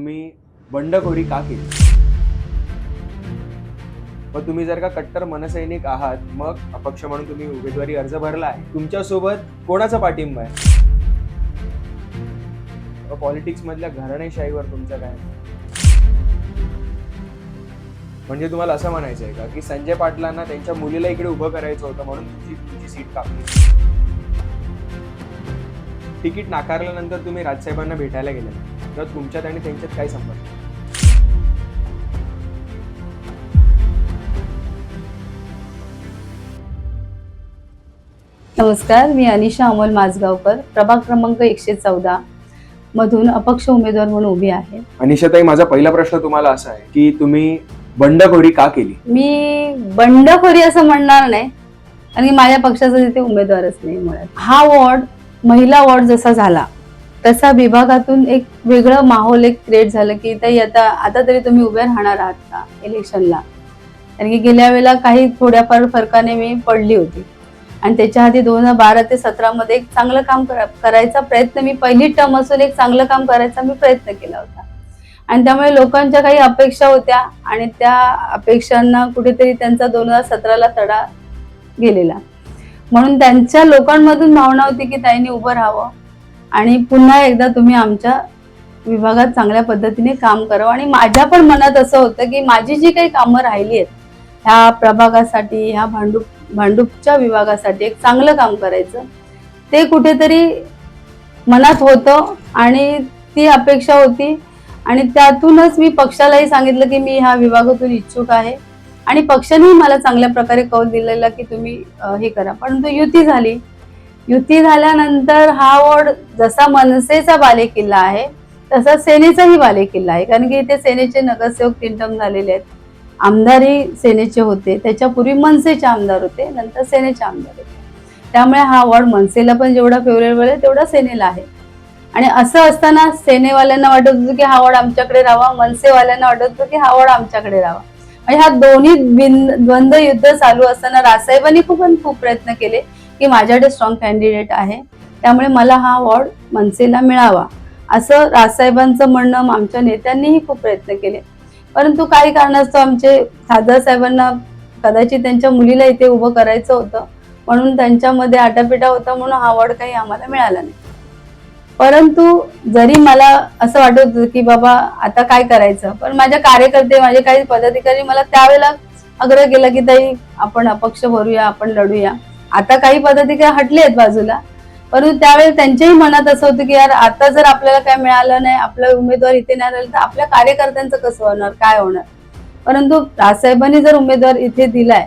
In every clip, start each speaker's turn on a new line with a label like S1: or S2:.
S1: तुम्ही बंडखोरी का केली? मग तुम्ही जर का कट्टर मनसैनिक आहात मग अपक्ष म्हणून तुम्ही उमेदवारी अर्ज भरला आहे तुमच्यासोबत कोणाचा पाठिंबा आहे? पॉलिटिक्स मधल्या घराणेशाहीवर तुमचं काय? म्हणजे तुम्हाला असं म्हणायचं आहे का की संजय पाटलांना त्यांच्या मुलीला इकडे उभं करायचं होतं म्हणून तुमची तुमची सीट कापली? तिकीट नाकारल्यानंतर तुम्ही राजसाहेबांना भेटायला गेले नाही. तर तुमच्यात आणि त्यांच्यात काय संबंध?
S2: नमस्कार मी अनिशा अमोल माझगावकर प्रभाग क्रमांक एकशे चौदा मधून अपक्ष उमेदवार म्हणून उभी आहे.
S1: अनिशाताई माझा पहिला प्रश्न तुम्हाला असा आहे की तुम्ही बंडखोरी का केली?
S2: मी बंडखोरी असं म्हणणार नाही की माझ्या पक्षाचा तिथे उमेदवारच नाही मुळात. हा वॉर्ड महिला वॉर्ड जसा झाला तसा विभागातून एक वेगळं माहोल एक क्रिएट झालं की ताई आता आता तरी तुम्ही उभे राहणार आहात का इलेक्शनला कारण की गेल्या वेळेला काही थोड्याफार फरकाने मी पडली होती. आणि त्याच्या आधी दोन हजार बारा ते सतरामध्ये एक चांगलं काम करा- करायचा प्रयत्न मी पहिली टर्म असून एक चांगलं काम करायचा मी प्रयत्न केला होता. आणि त्यामुळे लोकांच्या काही अपेक्षा होत्या आणि त्या अपेक्षांना कुठेतरी त्यांचा दोन हजार सतराला तडा गेलेला. म्हणून त्यांच्या लोकांमधून भावना होती की त्यांनी उभं राहावं. आणि पुन्हा एकदा तुम्ही आमच्या विभागात चांगल्या पद्धतीने काम करावं आणि माझ्या पण मनात असं होतं की माझी जी काही कामं राहिली आहेत ह्या प्रभागासाठी ह्या भांडूप भांडूपच्या विभागासाठी एक चांगलं काम करायचं ते कुठेतरी मनात होतं आणि ती अपेक्षा होती. आणि त्यातूनच मी पक्षालाही सांगितलं की मी ह्या विभागातून इच्छुक आहे. आणि पक्षानेही मला चांगल्या प्रकारे कौल दिलेला की तुम्ही हे करा. परंतु युती झाली. युती झाल्यानंतर हा वॉर्ड जसा मनसेचा बालेकिल्ला आहे तसा सेनेचाही बालेकिल्ला आहे. कारण की इथे सेनेचे नगरसेवक तीन टर्म झालेले आहेत. आमदारही सेनेचे होते. त्याच्यापूर्वी मनसेचे आमदार होते नंतर सेनेचे आमदार होते. त्यामुळे हा वॉर्ड मनसेला पण जेवढा फेवरेबल आहे तेवढा सेनेला आहे. आणि असं असताना सेनेवाल्यांना वाटत होतं की हा वॉर्ड आमच्याकडे राहावा मनसेवाल्यांना वाटत होतं की हा वॉर्ड आमच्याकडे राहावा. म्हणजे हा दोन्ही बिन द्वंद्व युद्ध चालू असताना रासाहेबांनी खूप खूप प्रयत्न केले. की माझ्याकडे स्ट्रॉंग कॅन्डिडेट आहे. त्यामुळे मला हा वॉर्ड मनसेला मिळावा. असं राजसाहेबांचं म्हणणं आमच्या नेत्यांनीही खूप प्रयत्न केले. परंतु काही कारणास्तव आमचे खासदार साहेबांना कदाचित त्यांच्या मुलीला इथे उभं करायचं होतं. म्हणून त्यांच्यामध्ये आटापिटा होता म्हणून हा वॉर्ड काही आम्हाला मिळाला नाही. परंतु जरी मला असं वाटत होतं की बाबा आता काय करायचं? पण माझ्या कार्यकर्ते माझे काही पदाधिकारी मला त्यावेळेला आग्रह केला की ताई आपण अपक्ष भरूया आपण लढूया. आता काही पदाधिकारी हटले आहेत बाजूला. परंतु त्यावेळेस त्यांच्याही मनात असं होतं की यार आता जर आपल्याला काय मिळालं नाही आपला उमेदवार इथे नाही राहिला तर आपल्या कार्यकर्त्यांचं कसं होणार काय होणार? परंतु राजसाहेबांनी जर उमेदवार इथे दिलाय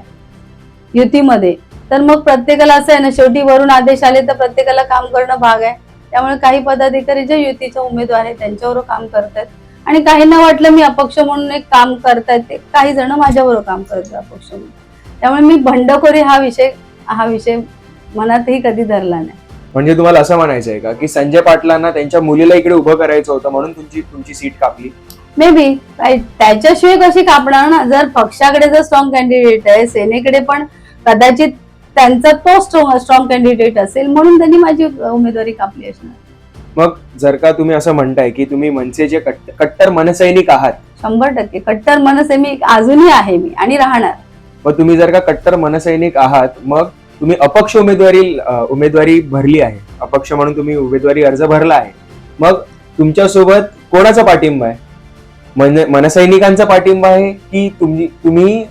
S2: युतीमध्ये तर मग प्रत्येकाला असं आहे ना शेवटी वरून आदेश आले तर प्रत्येकाला काम करणं भाग आहे. त्यामुळे काही पदाधिकारी जे युतीचे उमेदवार आहेत त्यांच्यावर काम करतायत. आणि काहींना वाटलं मी अपक्ष म्हणून एक काम करतायत ते काही जण माझ्याबरोबर काम करतात अपक्ष म्हणून. त्यामुळे मी भंडखोरी हा विषय हा विषय मनातही कधी धरला नाही.
S1: म्हणजे तुम्हाला असं म्हणायचं आहे का की संजय पाटलांना त्यांच्या मुलीला इकडे उभं करायचं होतं म्हणून तुमची तुमची सीट कापली?
S2: मे बी त्याच्याशिवाय कशी कापणार ना? जर पक्षाकडे जर स्ट्रॉंग कॅन्डिडेट आहे सेनेकडे पण कदाचित त्यांचा तो स्ट्रॉंग स्ट्रॉंग कॅन्डिडेट असेल म्हणून त्यांनी माझी उमेदवारी कापली असणार.
S1: मग जर का तुम्ही असं म्हणताय की तुम्ही मनसेचे कट्ट- कट्टर मनसैनिक आहात
S2: शंभर टक्के. कट्टर मनसे मी अजूनही आहे मी आणि राहणार.
S1: मग तुम्ही जर का कट्टर मनसैनिक आहात मग तुम्ही अपक्ष उमेदवारी उमेदवारी भरली आहे. अपक्ष म्हणून तुम्ही उमेदवारी अर्ज भरला आहे. मग तुमच्यासोबत कोणाचा पाठिंबा आहे? मन मनसैनिकांचा पाठिंबा आहे की तुम्ही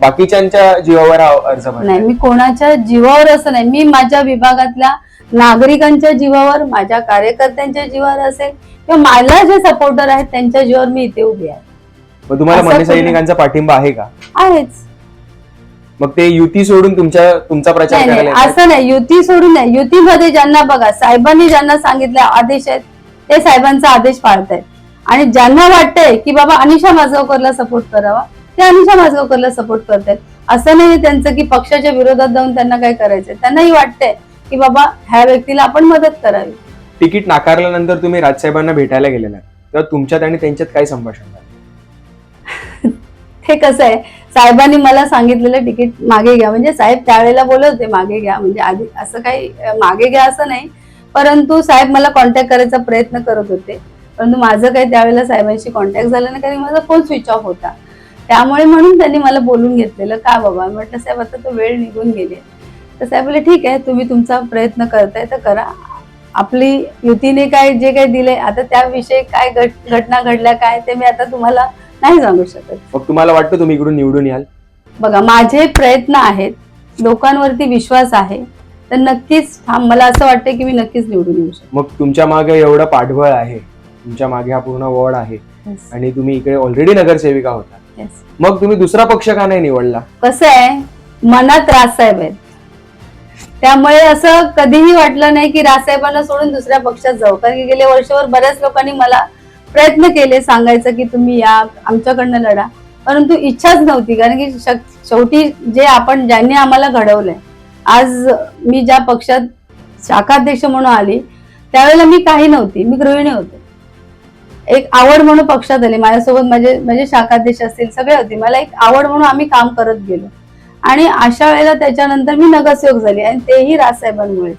S1: बाकीच्यांच्या जीवावर अर्ज भरला
S2: नाही मी कोणाच्या जीवावर असं नाही. मी माझ्या विभागातल्या नागरिकांच्या जीवावर माझ्या कार्यकर्त्यांच्या जीवावर असेल किंवा मला जे सपोर्टर आहेत त्यांच्या जीवावर मी इथे उभी आहे.
S1: मग तुम्हाला मनसैनिकांचा पाठिंबा आहे का?
S2: आहेच.
S1: मग ते युती सोडून तुमच्या तुमचा प्रचार
S2: नाही
S1: करायला
S2: नाही
S1: येतात?
S2: असं नाही. युती सोडून नाही. युतीमध्ये ज्यांना बघा साहेबांनी ज्यांना सांगितले आदेश आहेत ते साहेबांचा आदेश पाळतायत. आणि ज्यांना वाटतंय की बाबा अनिशा माजगावकरला सपोर्ट करावा ते अनिशा माजगावकरला सपोर्ट करतायत. असं नाही त्यांचं की पक्षाच्या विरोधात जाऊन त्यांना काय करायचंय. त्यांनाही वाटतंय की बाबा ह्या व्यक्तीला आपण मदत करावी.
S1: तिकीट नाकारल्यानंतर तुम्ही राजसाहेबांना भेटायला गेलेला तर तुमच्यात आणि त्यांच्यात काय संभाषण झालं
S2: हे कसं आहे? साहेबांनी मला सांगितलेलं तिकीट मागे घ्या. म्हणजे साहेब त्यावेळेला बोलत होते मागे घ्या. म्हणजे आधी असं काही मागे घ्या असं नाही. परंतु साहेब मला कॉन्टॅक्ट करायचा प्रयत्न करत होते. परंतु माझं काही त्यावेळेला साहेबांशी कॉन्टॅक्ट झाला नाही कारण माझा फोन स्विच ऑफ होता. त्यामुळे म्हणून त्यांनी मला बोलून घेतलेलं का बाबा? म्हटलं साहेब आता तो वेळ निघून गेले तर साहेब बोले ठीक आहे तुम्ही तुमचा प्रयत्न करताय तर करा. आपली युतीने काय जे काही दिले आता त्याविषयी काय घट घटना घडल्या काय ते मी आता तुम्हाला नाही सांगू शकत.
S1: मग तुम्हाला वाटतं तुम्ही इकडून निवडून याल?
S2: बघा माझे प्रयत्न आहेत लोकांवरती विश्वास आहे तर नक्कीच मला असं वाटतं की मी नक्कीच निवडून येऊ शकते.
S1: मग तुमच्या मागे एवढं पाठबळ आहे तुमच्या मागे हा पूर्ण वॉर्ड आहे आणि तुम्ही इकडे ऑलरेडी नगरसेविका होता. मग तुम्ही दुसरा पक्ष का नाही निवडला?
S2: कसं आहे मनात राजसाहेब आहेत. त्यामुळे असं कधीही वाटलं नाही की राजसाहेबांना सोडून दुसऱ्या पक्षात जाऊ कारण की गेले वर्षभर बऱ्याच लोकांनी मला प्रयत्न केले सांगायचं की तुम्ही या आमच्याकडनं लढा. परंतु इच्छाच नव्हती कारण की शक- शेवटी जे आपण ज्यांनी आम्हाला घडवलंय. आज मी ज्या पक्षात शाखाध्यक्ष म्हणून आली त्यावेळेला मी काही नव्हती मी गृहिणी होते. एक आवड म्हणून पक्षात आले माझ्यासोबत माझे म्हणजे शाखाध्यक्ष असतील सगळे होते. मला एक आवड म्हणून आम्ही काम करत गेलो. आणि अशा वेळेला त्याच्यानंतर मी नगरसेवक झाली आणि तेही राजसाहेबांमुळेच.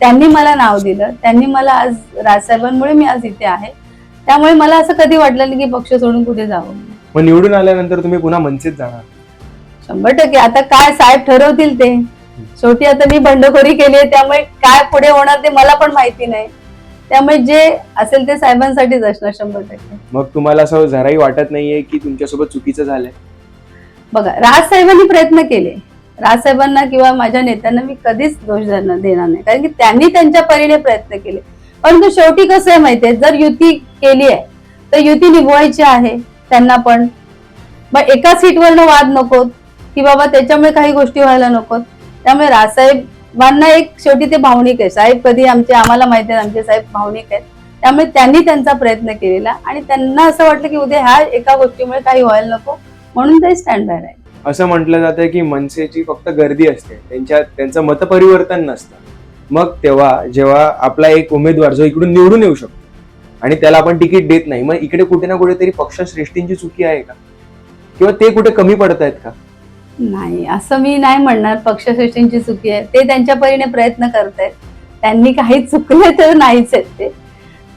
S2: त्यांनी मला नाव दिलं त्यांनी मला आज राजसाहेबांमुळे मी आज इथे आहे. त्यामुळे मला असं कधी वाटलं नाही की पक्ष सोडून कुठे जावं.
S1: मग निवडून आल्यानंतर तुम्ही पुन्हा मनसेत जाणार.
S2: शंभर टक्के. आता काय साहेब ठरवतील ते? शेवटी आता मी बंडखोरी केली आहे त्यामुळे काय पुढे होणार ते मला पण माहिती नाही. त्यामुळे जे असेल ते साहेबांसाठीच असणार शंभर टक्के.
S1: मग तुम्हाला असं जराही वाटत नाहीये की तुमच्यासोबत चुकीचं झालंय?
S2: बघा राजसाहेबांनी प्रयत्न केले. राजसाहेबांना किंवा माझ्या नेत्यांना मी कधीच दोष देणार नाही. कारण की त्यांनी त्यांच्या परीने प्रयत्न केले. परंतु शेवटी कसं आहे माहितीये? जर युती केली आहे तर युती निभवायची आहे त्यांना पण. मग एका सीटवरनं वाद नकोत की बाबा त्याच्यामुळे काही गोष्टी व्हायला नकोत त्यामुळे राजसाहेबांना एक शेवटी ते भावनिक आहे. साहेब कधी आमचे आम्हाला माहिती आहे आमचे साहेब भावनिक आहेत. त्यामुळे त्यांनी त्यांचा प्रयत्न केलेला आणि त्यांना असं वाटलं की उद्या ह्या एका गोष्टीमुळे काही व्हायला नको म्हणून ते स्टँड बाय राहील.
S1: असं म्हटलं जातं की मनसेची फक्त गर्दी असते. त्यांच्या त्यांचं मतपरिवर्तन नसतं. मग तेव्हा जेव्हा आपला एक उमेदवार जो इकडून निवडून येऊ शकतो आणि त्याला आपण तिकीट देत नाही मग इकडे कुठे ना कुठेतरी पक्षश्रेष्ठींची चुकी आहे का? किंवा ते कुठे कमी पडतायत का?
S2: नाही असं मी नाही म्हणणार पक्षश्रेष्ठींची चुकी आहे. ते त्यांच्या परीने प्रयत्न करतायत त्यांनी काही चुकले तर नाहीच आहेत ते.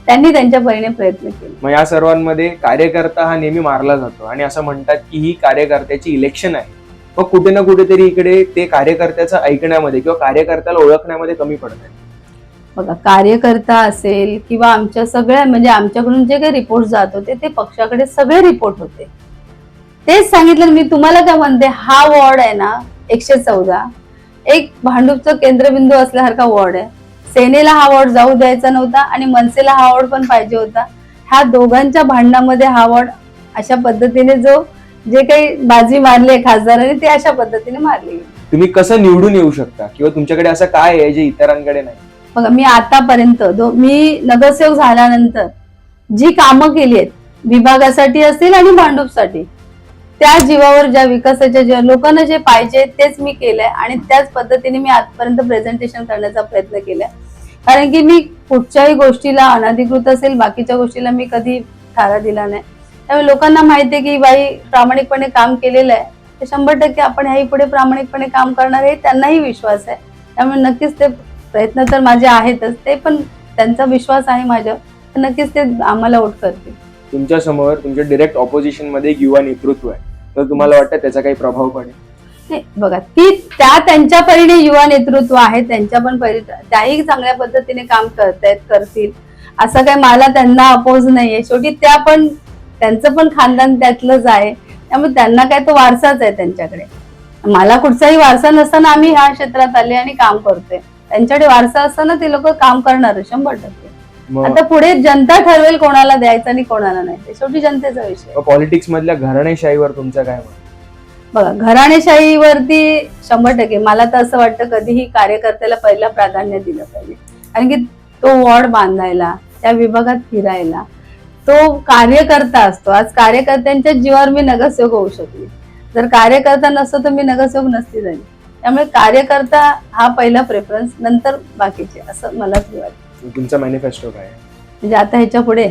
S2: त्यांनी त्यांच्या परीने प्रयत्न केले.
S1: मग या सर्वांमध्ये कार्यकर्ता हा नेहमी मारला जातो आणि असं म्हणतात की ही कार्यकर्त्याची इलेक्शन आहे. मग कुठे ना कुठेतरी इकडे ते कार्यकर्त्याचं ऐकण्यामध्ये किंवा कार्यकर्त्याला ओळखण्यामध्ये कमी पडत आहे
S2: बघा कार्यकर्ता असेल किंवा आमच्या सगळ्या म्हणजे आमच्याकडून जे काही रिपोर्ट जात होते ते पक्षाकडे सगळे रिपोर्ट होते. तेच सांगितलं मी तुम्हाला काय म्हणते हा वॉर्ड आहे ना एकशे चौदा. एक भांडूपचं केंद्रबिंदू असल्यासारखा वॉर्ड आहे. सेनेला हा वॉर्ड जाऊ द्यायचा नव्हता आणि मनसेला हा वॉर्ड पण पाहिजे होता. ह्या दोघांच्या भांडणामध्ये हा वॉर्ड अशा पद्धतीने जो जे काही बाजी मारली आहे खासदारांनी ते अशा पद्धतीने मारली.
S1: तुम्ही कसं निवडून येऊ शकता? किंवा तुमच्याकडे असं काय आहे जे इतरांकडे नाही?
S2: बघा मी आतापर्यंत दो मी नगरसेवक झाल्यानंतर जी कामं केली आहेत विभागासाठी असतील आणि भांडूपसाठी त्या जीवावर ज्या विकासाच्या ज्या लोकांना जे पाहिजे तेच मी केलंय आणि त्याच पद्धतीने मी आजपर्यंत प्रेझेंटेशन करण्याचा प्रयत्न केलाय. कारण की मी कुठच्याही गोष्टीला अनधिकृत असेल बाकीच्या गोष्टीला मी कधी थारा दिला नाही. त्यामुळे लोकांना माहिती आहे की बाई प्रामाणिकपणे काम केलेलं आहे. तर शंभर टक्के आपण ह्याही पुढे प्रामाणिकपणे काम करणार आहे त्यांनाही विश्वास आहे. त्यामुळे नक्कीच ते प्रयत्न तर माझे आहेतच ते पण त्यांचा विश्वास आहे माझ्या नक्कीच ते आम्हाला वोट करतील.
S1: तुमच्यासमोर तुमच्या डिरेक्ट ऑपोजिशनमध्ये एक युवा नेतृत्व आहे. तर तुम्हाला वाटतं त्याचा काही प्रभाव पडेल?
S2: नाही बघा ती त्या त्यांच्या परीने युवा नेतृत्व आहे त्यांच्या पण परी त्याही चांगल्या पद्धतीने काम करतायत करतील. असं काय मला त्यांना अपोज नाहीये. शेवटी त्या पण त्यांचं पण खानदान त्यातलंच आहे. त्यामुळे त्यांना काय तो वारसाच आहे त्यांच्याकडे. मला कुठचाही वारसा नसताना आम्ही ह्या क्षेत्रात आले आणि काम करतोय. त्यांच्याकडे वारसा असताना ते लोक काम करणार शंभर टक्के. आता पुढे जनता ठरवेल कोणाला द्यायचं आणि कोणाला नाही. ते शेवटी जनतेचा विषय
S1: पॉलिटिक्स मधल्या घराणेशाहीवर तुमचं काय
S2: बघा घराणेशाहीवरती शंभर टक्के. मला तर असं वाटतं कधीही कार्यकर्त्याला पहिला प्राधान्य दिलं पाहिजे. कारण की तो वॉर्ड बांधायला त्या विभागात फिरायला तो कार्यकर्ता असतो. आज कार्यकर्त्यांच्या जीवावर मी नगरसेवक होऊ शकले. जर कार्यकर्ता नसतो तर मी नगरसेवक नसती झाली. त्यामुळे कार्यकर्ता हा पहिला प्रेफरन्स नंतर बाकीचे असं मला वाटतं.
S1: तुमचा मॅनिफेस्टो काय?
S2: म्हणजे आता ह्याच्या पुढे.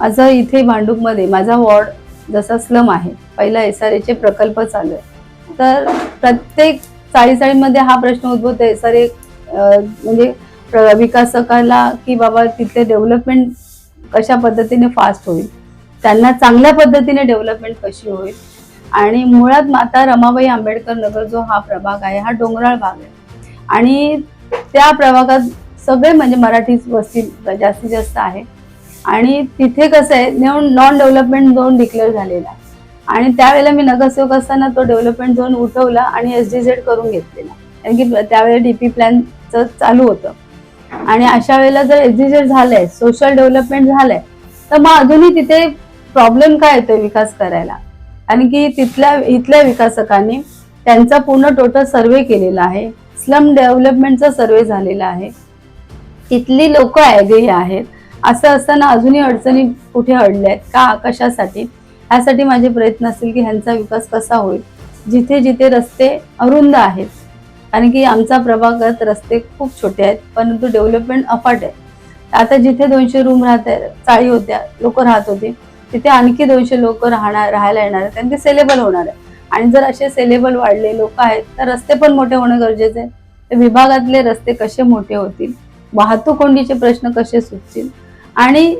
S2: माझं इथे भांडूपमध्ये माझा वॉर्ड जसा स्लम आहे पहिला एस आर एचे प्रकल्प चालू आहे. तर प्रत्येक चाळीचाळीमध्ये हा प्रश्न उद्भवतो एस आर ए म्हणजे विकासकाला की बाबा तिथे डेव्हलपमेंट कशा पद्धतीने फास्ट होईल त्यांना चांगल्या पद्धतीने डेव्हलपमेंट कशी होईल आणि मुळात माता रमाबाई आंबेडकर नगर जो हा प्रभाग आहे हा डोंगराळ भाग आहे. आणि त्या प्रभागात सगळे म्हणजे मराठी वस्ती जास्तीत जास्त आहे. आणि तिथे कसं आहे नॉन डेव्हलपमेंट झोन डिक्लेअर झालेला आहे. आणि त्यावेळेला मी नगरसेवक असताना तो डेव्हलपमेंट झोन उठवला आणि एस डी झेड करून घेतलेला. कारण की त्यावेळेला डीपी प्लॅनचं चालू होतं. आणि अशा वेळेला जर एस झालंय सोशल डेव्हलपमेंट झालंय तर मग अजूनही तिथे प्रॉब्लेम काय येतोय विकास करायला? आणि की तिथल्या इथल्या विकासकांनी त्यांचा पूर्ण टोटल सर्वे केलेला आहे स्लम डेव्हलपमेंटचा सर्वे झालेला आहे. इथली लोक ॲग्री आहेत असं असताना अजूनही अडचणी कुठे अडल्या आहेत का कशासाठी ह्यासाठी माझे प्रयत्न असतील की ह्यांचा विकास कसा होईल? जिथे जिथे रस्ते अरुंद आहेत कारण की आमचा प्रभागात रस्ते खूप छोटे आहेत परंतु डेव्हलपमेंट अफाट आहे. आता जिथे दोनशे रूम राहत चाळी होत्या लोक राहत होते तिथे आणखी दोनशे लोक राहणार राहायला येणार आहेत. कारण की सेलेबल होणार आहे. आणि जर असे सेलेबल वाढले लोक आहेत तर रस्ते पण मोठे होणं गरजेचं आहे. तर विभागातले रस्ते कसे मोठे होतील? वाहतूक कोंडीचे प्रश्न कसे सुटतील? आणि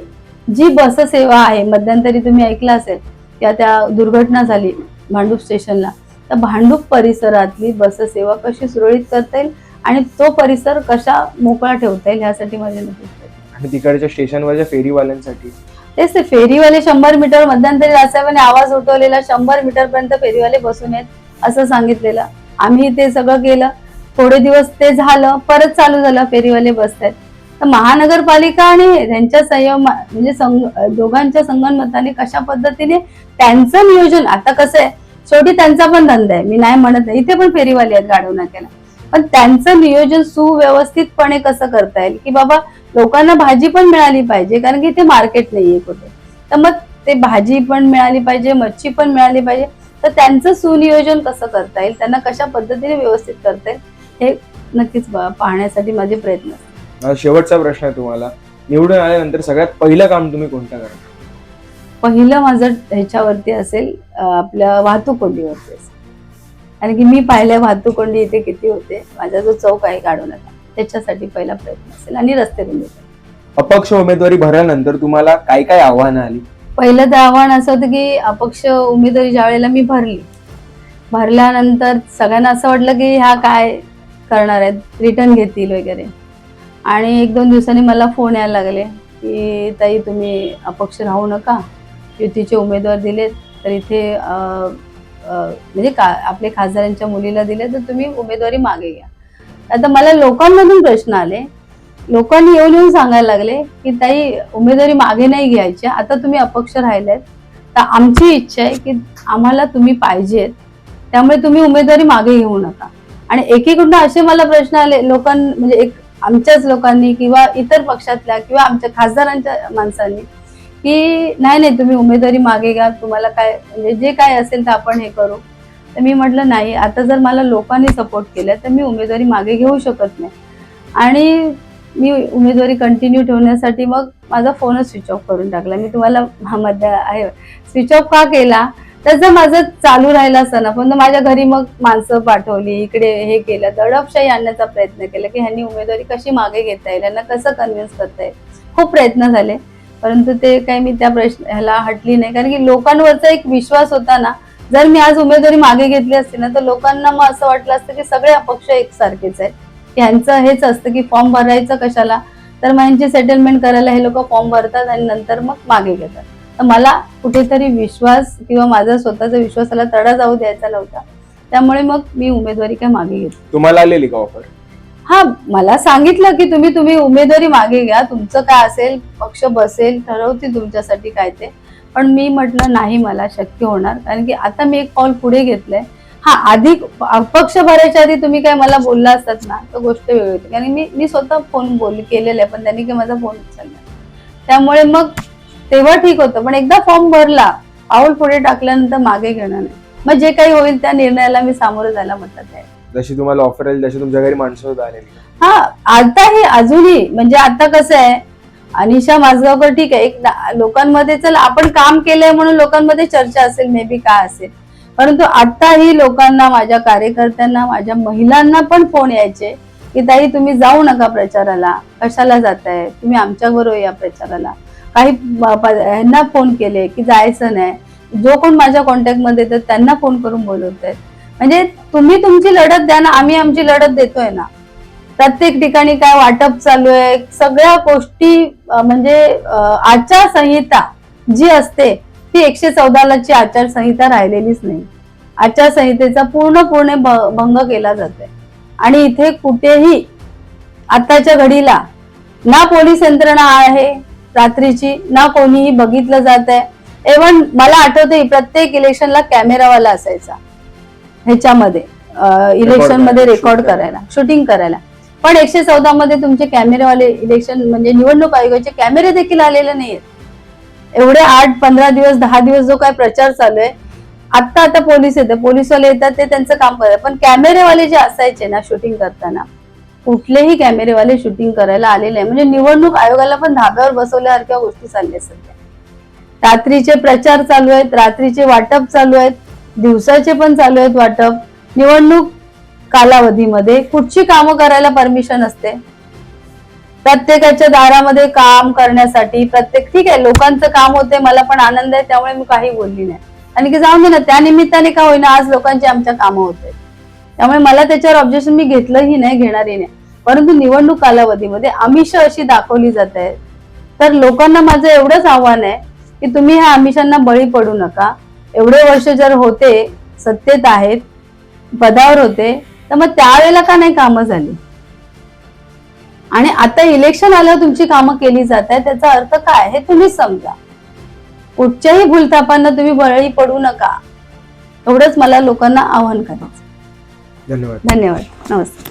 S2: जी बस सेवा आहे मध्यंतरी तुम्ही ऐकलं असेल त्या त्या दुर्घटना झाली भांडूप स्टेशनला. तर भांडूप परिसरातली बस सेवा कशी सुरळीत करता येईल आणि तो परिसर कशा मोकळा ठेवता येईल ह्यासाठी माझे.
S1: आणि तिकडच्या स्टेशनवरच्या फेरीवाल्यांसाठी?
S2: तेच ते फेरीवाले शंभर मीटर मध्यंतरी रासाहेबांनी आवाज उठवलेला शंभर मीटर पर्यंत फेरीवाले बसून आहेत असं सांगितलेलं. आम्ही ते सगळं केलं. थोडे दिवस ते झालं परत चालू झालं फेरीवाले बसतायत. तर महानगरपालिका आणि त्यांच्या संयम म्हणजे संग दोघांच्या संगनमताने कशा पद्धतीने त्यांचं नियोजन आता कसं आहे? शेवटी त्यांचा पण धंदा आहे. मी नाही म्हणत नाही. इथे पण फेरीवाली आहेत गाडव नाक्याला पण त्यांचं नियोजन सुव्यवस्थितपणे कसं करता येईल? की बाबा लोकांना भाजी पण मिळाली पाहिजे कारण की ते मार्केट नाहीये कुठे. तर मग ते भाजी पण मिळाली पाहिजे मच्छी पण मिळाली पाहिजे. तर त्यांचं सुनियोजन कसं करता येईल? त्यांना कशा पद्धतीने व्यवस्थित करता येईल? हे नक्कीच पाहण्यासाठी माझे प्रयत्न.
S1: शेवटचा प्रश्न आहे तुम्हाला. निवडून आल्यानंतर सगळ्यात पहिलं काम तुम्ही कोणतं करा
S2: पहिलं माझं ह्याच्यावरती असेल आपल्या वाहतूक कोंडीवरती असेल. कारण की मी पाहिल्या वाहतूक कोंडी इथे किती होते माझा जो चौक आहे काढवण्याचा त्याच्यासाठी पहिला प्रयत्न असेल आणि रस्ते रुंदी.
S1: अपक्ष उमेदवारी भरल्यानंतर तुम्हाला काय काय आव्हानं आली?
S2: पहिलं तर आव्हान असं होतं की अपक्ष उमेदवारी ज्या वेळेला मी भरली भरल्यानंतर सगळ्यांना असं वाटलं की ह्या काय करणार आहेत रिटर्न घेतील वगैरे. आणि एक दोन दिवसांनी मला फोन यायला लागले की ताई तुम्ही अपक्ष राहू नका. युतीचे उमेदवार दिलेत तर इथे म्हणजे का आपले खासदारांच्या मुलीला दिले तर तुम्ही उमेदवारी मागे घ्या. आता मला लोकांमधून प्रश्न आले. लोकांनी येऊन येऊन सांगायला लागले की ताई उमेदवारी मागे नाही घ्यायची. आता तुम्ही अपक्ष राहिलेत. तर आमची इच्छा आहे की आम्हाला तुम्ही पाहिजेत. त्यामुळे तुम्ही उमेदवारी मागे घेऊ नका. आणि एकीकडून असे मला प्रश्न आले लोकां म्हणजे एक आमच्याच लोकांनी किंवा इतर पक्षातल्या किंवा आमच्या खासदारांच्या माणसांनी की नाही नाही तुम्ही उमेदवारी मागे घ्या तुम्हाला काय म्हणजे जे काय असेल तर आपण हे करू. तर मी म्हटलं नाही आता जर मला लोकांनी सपोर्ट केला तर मी उमेदवारी मागे घेऊ शकत नाही. आणि मी उमेदवारी कंटिन्यू ठेवण्यासाठी मग माझा फोनच स्विच ऑफ करून टाकला. मी तुम्हाला मध्ये आहे स्विच ऑफ का केला? तर जर माझं चालू राहिलं असतं ना पण माझ्या घरी मग माणसं पाठवली इकडे हे केलं दडपशाही आणण्याचा प्रयत्न केला की ह्यांनी उमेदवारी कशी मागे घेता येईल यांना कसं कन्व्हिन्स करता येईल? खूप प्रयत्न झाले. परंतु ते काही मी त्या प्रश्न ह्याला हटली नाही. कारण की लोकांवरचा एक विश्वास होता ना जर मी आज उमेदवारी मागे घेतली असती ना तर लोकांना मग असं वाटलं असतं की सगळे अपक्ष एकसारखेच आहेत. की ह्यांचं हेच असतं की फॉर्म भरायचं कशाला? तर मग यांची सेटलमेंट करायला हे लोक फॉर्म भरतात आणि नंतर मग मागे घेतात. तर मला कुठेतरी विश्वास किंवा माझा स्वतःचा विश्वासाला तडा जाऊ द्यायचा नव्हता. त्यामुळे मग मी उमेदवारी काय मागे घेतली.
S1: तुम्हाला आलेली का ऑफर
S2: हा मला सांगितलं की तुम्ही तुम्ही उमेदवारी मागे घ्या. तुमचं काय असेल पक्ष बसेल ठरवतील तुमच्यासाठी काय ते. पण मी म्हटलं नाही मला शक्य होणार. कारण की आता मी एक पाऊल पुढे घेतलंय. हा आधी अपक्ष भरायच्या आधी तुम्ही काय मला बोलला असतात ना तर गोष्ट वेगळी होती. कारण मी मी स्वतः फोन बोल केलेला आहे पण त्यांनी काही माझा फोन उचलला त्यामुळे मग तेव्हा ठीक होतं. पण एकदा फॉर्म भरला पाऊल पुढे टाकल्यानंतर मागे घेणार नाही. मग जे काही होईल त्या निर्णयाला मी सामोरं जायला म्हणतात आहे
S1: जशी तुम्हाला ऑफर आली तशी तुमच्या घरी माणसं सुद्धा आलेली.
S2: हा आताही अजूनही म्हणजे आता कसं आहे अनिशा माझगावकर ठीक आहे एक लोकांमध्ये चल आपण काम केलंय म्हणून लोकांमध्ये चर्चा असेल मे बी काय असेल. परंतु आताही लोकांना माझ्या कार्यकर्त्यांना माझ्या महिलांना पण फोन यायचे की ताई तुम्ही जाऊ नका प्रचाराला. कशाला जाताय? तुम्ही आमच्या बरोबर या प्रचाराला. काही ह्यांना फोन केले की जायचं नाही. जो कोण माझ्या कॉन्टॅक्टमध्ये येतात त्यांना फोन करून बोलवत आहेत म्हणजे तुम्ही तुमची लढत द्या ना आम्ही आमची लढत देतोय ना. प्रत्येक ठिकाणी काय वाटप चालू आहे सगळ्या गोष्टी म्हणजे आचारसंहिता जी असते ती एकशे चौदालाची आचारसंहिता राहिलेलीच नाही. आचारसंहितेचा पूर्ण भ- भंग केला जातोय. आणि इथे कुठेही आताच्या घडीला ना पोलीस यंत्रणा आहे रात्रीची ना कोणीही बघितलं जात आहे एव्हन मला आठवते प्रत्येक इलेक्शनला कॅमेरावाला असायचा. ह्याच्यामध्ये
S1: इलेक्शनमध्ये
S2: रेकॉर्ड करायला. शूटिंग करायला. पण एकशे चौदा मध्ये तुमचे कॅमेरेवाले इलेक्शन म्हणजे निवडणूक आयोगाचे कॅमेरे देखील आलेले नाहीयेत. एवढे आठ पंधरा दिवस दहा दिवस जो काय प्रचार चालू आहे आता आता पोलीस येते पोलीसवाले येतात ते त्यांचं काम करतात. पण कॅमेरेवाले जे असायचे ना शूटिंग करताना कुठलेही कॅमेरेवाले शूटिंग करायला आलेले आहे म्हणजे निवडणूक आयोगाला पण धाब्यावर बसवल्यासारख्या गोष्टी चालल्या सध्या. रात्रीचे प्रचार चालू आहेत रात्रीचे वाटप चालू आहेत. दिवसाचे पण चालू आहेत वाटप. निवडणूक कालावधीमध्ये कुठची कामं करायला परमिशन असते? प्रत्येकाच्या दारामध्ये काम करण्यासाठी प्रत्येक ठीक आहे लोकांचं काम होते मला पण आनंद आहे त्यामुळे मी काही बोलली नाही. आणि की जाऊन दे ना त्या निमित्ताने का होईना आज लोकांची आमच्या कामं होते. त्यामुळे मला त्याच्यावर ऑब्जेक्शन मी घेतलंही नाही घेणारही नाही. परंतु निवडणूक कालावधीमध्ये आमिष अशी दाखवली जात आहे तर लोकांना माझं एवढंच आव्हान आहे की तुम्ही ह्या आमिषांना बळी पडू नका. एवढे वर्ष जर होते सत्तेत आहेत पदावर होते तर मग त्यावेळेला का नाही कामं झाली? आणि आता इलेक्शन आल्यावर तुमची कामं केली जात आहे त्याचा अर्थ काय हे तुम्हीच समजा. कुठच्याही भूलथापांना तुम्ही बळी पडू नका. एवढंच मला लोकांना आव्हान करायचं
S1: धन्यवाद.
S2: धन्यवाद. नमस्ते